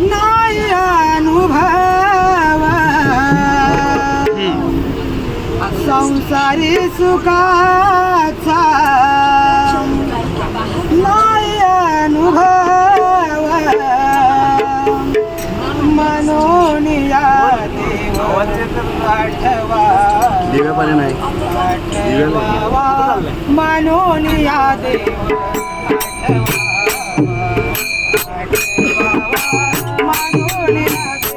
नाही अनुभव संसारी सुखाचा नाही अनुभव म्हणून या देव आठवा दिव्या पाणी नाही देव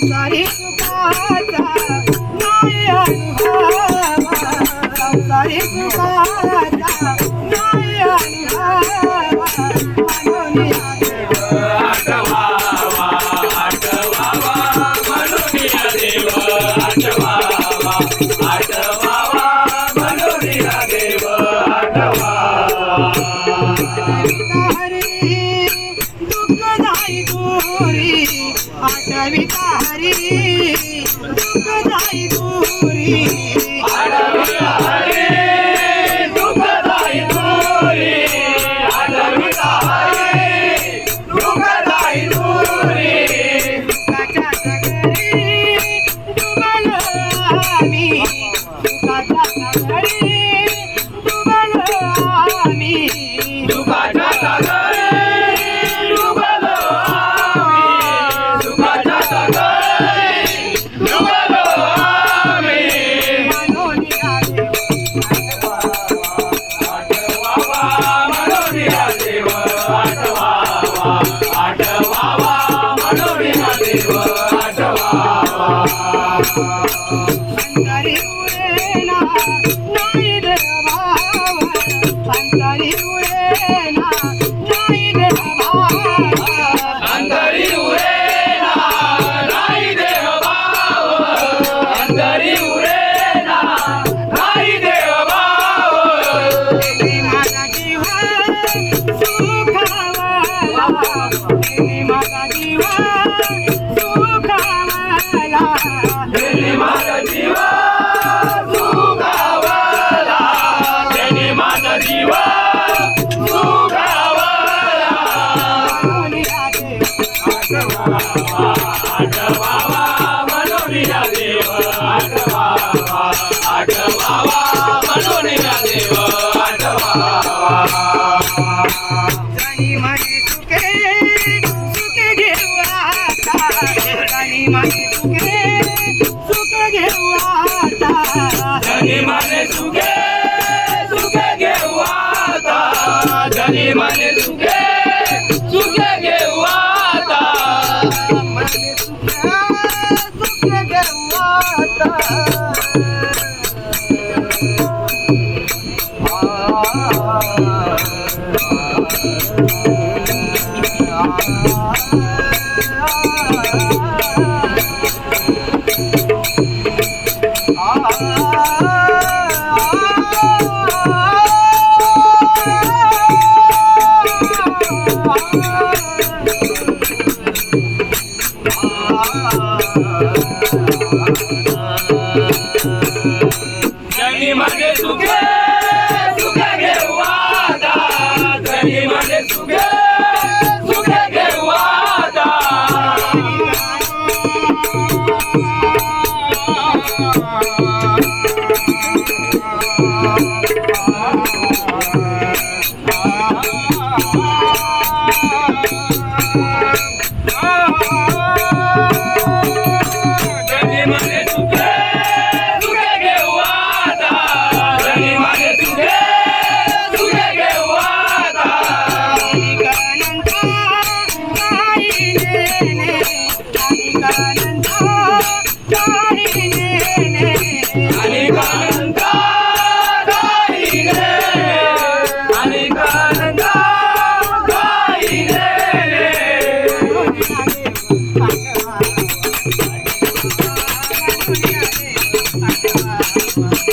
संसारी सुखाचा नाही अनुभवा संसारी सुखाचा नाही अनुभवा देवा आठवा Imagine. Jai Bye.